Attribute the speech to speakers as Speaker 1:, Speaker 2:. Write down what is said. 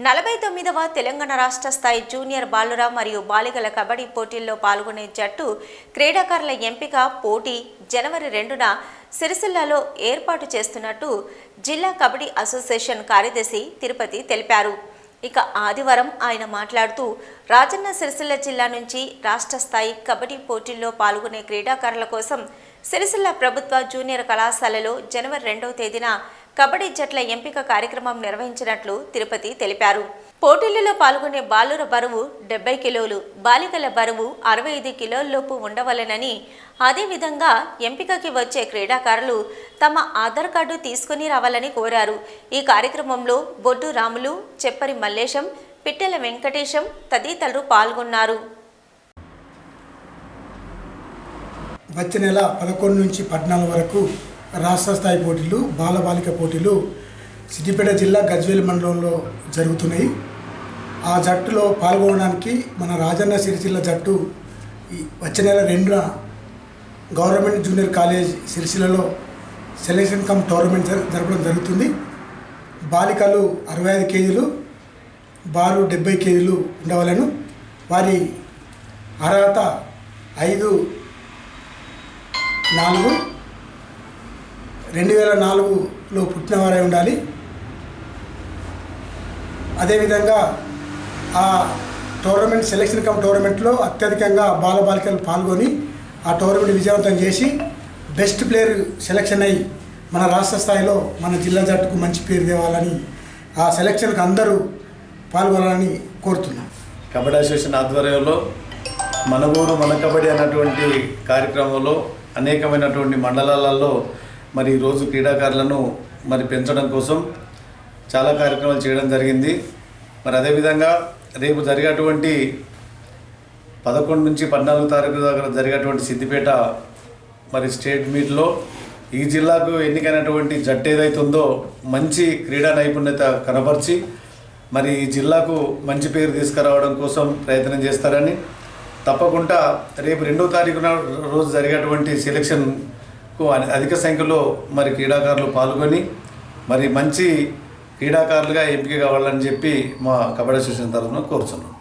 Speaker 1: నలభై తొమ్మిదవ తెలంగాణ రాష్ట్ర స్థాయి జూనియర్ బాలుర మరియు బాలికల కబడ్డీ పోటీల్లో పాల్గొనే జట్టు క్రీడాకారుల ఎంపిక పోటీ జనవరి రెండున సిరిసిల్లలో ఏర్పాటు చేస్తున్నట్టు జిల్లా కబడ్డీ అసోసియేషన్ కార్యదర్శి తిరుపతి తెలిపారు. ఇక ఆదివారం ఆయన మాట్లాడుతూ రాజన్న సిరిసిల్ల జిల్లా నుంచి రాష్ట్ర స్థాయి కబడ్డీ పోటీల్లో పాల్గొనే క్రీడాకారుల కోసం సిరిసిల్ల ప్రభుత్వ జూనియర్ కళాశాలలో జనవరి రెండవ తేదీన కబడ్డీ జట్ల ఎంపిక కార్యక్రమం నిర్వహించినట్లు తిరుపతి తెలిపారు. పోటీలలో పాల్గొనే బాలుర బరువు డెబ్బై కిలోలు బాలికల బరువు అరవై ఐదు కిలోల్లోపు ఉండవలెనని అదేవిధంగా ఎంపికకి వచ్చే క్రీడాకారులు తమ ఆధార్ కార్డు తీసుకుని రావాలని కోరారు. ఈ కార్యక్రమంలో బొడ్డు రాములు చెప్పరి మల్లేశం పిట్టెల వెంకటేశం తదితరులు పాల్గొన్నారు.
Speaker 2: వచ్చే నెల పదకొండు నుంచి పద్నాలుగు వరకు రాష్ట్ర స్థాయి పోటీలు బాలబాలిక పోటీలు సిద్దిపేట జిల్లా గజ్వేల్ మండలంలో జరుగుతున్నాయి. ఆ జట్టులో పాల్గొనడానికి మన రాజన్న సిరిసిల్ల జట్టు వచ్చే నెల రెండున గవర్నమెంట్ జూనియర్ కాలేజ్ సిరిసిల్లలో సెలక్షన్ కమ్ టోర్నమెంట్ జర- జరపడం జరుగుతుంది. బాలికలు అరవై ఐదు కేజీలు బారు డెబ్బై కేజీలు ఉండవలను. వారి అర్హత ఐదు నాలుగు రెండు వేల నాలుగులో పుట్టినవారై ఉండాలి. అదేవిధంగా ఆ టోర్నమెంట్ సెలక్షన్ కమ్ టోర్నమెంట్లో అత్యధికంగా బాలబాలికలు పాల్గొని ఆ టోర్నమెంట్ విజయవంతం చేసి బెస్ట్ ప్లేయర్ సెలక్షన్ అయ్యి మన రాష్ట్ర స్థాయిలో మన జిల్లా జట్టుకు మంచి పేరు తేవాలని ఆ సెలక్షన్కి అందరూ పాల్గొనాలని కోరుతున్నాం.
Speaker 3: కబడ్డీ అసోసియేషన్ ఆధ్వర్యంలో మన ఊరు మన కబడ్డీ అన్నటువంటి కార్యక్రమంలో అనేకమైనటువంటి మండలాలలో మరి ఈరోజు క్రీడాకారులను మరి పెంచడం కోసం చాలా కార్యక్రమాలు చేయడం జరిగింది. మరి అదేవిధంగా రేపు జరిగేటువంటి పదకొండు నుంచి పద్నాలుగు తారీఖు దగ్గర జరిగేటువంటి సిద్దిపేట మరి స్టేట్ మీట్లో ఈ జిల్లాకు ఎన్నికైనటువంటి జట్టు ఏదైతే ఉందో మంచి క్రీడా నైపుణ్యత కనపరిచి మరి ఈ జిల్లాకు మంచి పేరు తీసుకురావడం కోసం ప్రయత్నం చేస్తారని తప్పకుండా రేపు రెండో తారీఖున రోజు జరిగేటువంటి సెలక్షన్కు అధిక సంఖ్యలో మరి క్రీడాకారులు పాల్గొని మరి మంచి క్రీడాకారులుగా ఎంపిక కావాలని చెప్పి మా కబడ్డీ అసోసియేషన్ తరఫున కోరుతున్నాం